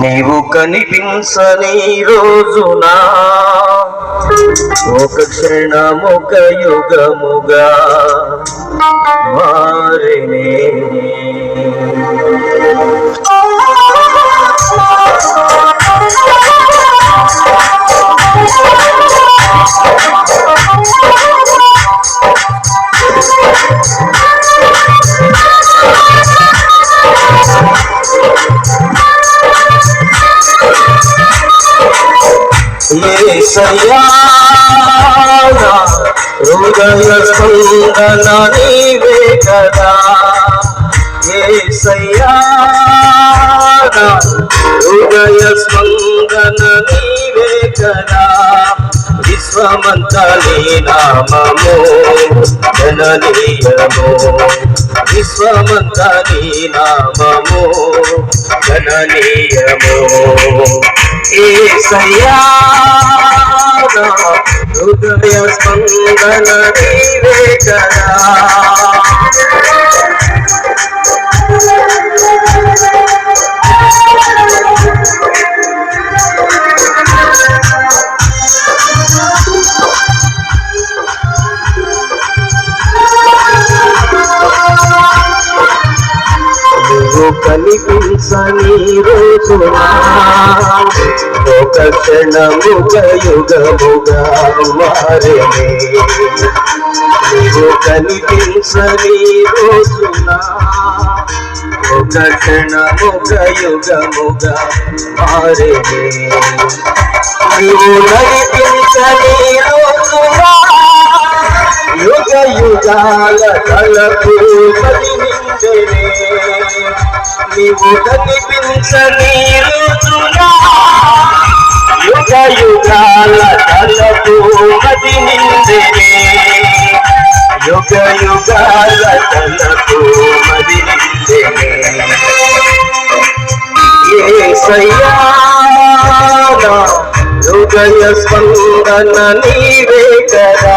నీవు కనిపించని రోజునా? ఒక క్షణముక యుగముగా. హృదయ స్పందన నీవే కదా ఏసయ్యా హృదయ స్పందన నీవే కదా విశ్వమంతలే నీ నామము జననీయము విశ్వమంత నీ నామము జననీయము ఏసయ్యా హృదయ స్పందన నీవే కదా. కనిపించని రోజునా ఒక క్షణముగ యుగముగా మారే నువ్వు కనిపించని రోజునా ఒక క్షణముగ యుగముగా మారే నీవు నడిపించని రోజునా యుగ యుగాల కలకు పదినిందనే నీవు కనిపించని రోజునా యుగ యుగాల కలకు నిందిని యుగ యుగాల కలకు నిందిని ఏసయ్యా నా హృదయ స్పందన నీవే కదా.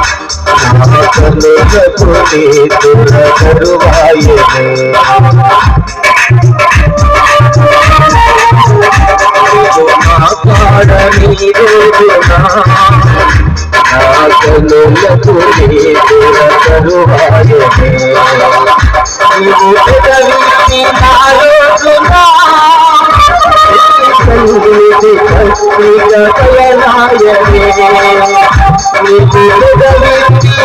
నాకలుగకు నీ మాట్లాడని రోజునా నాకలుగకు నీ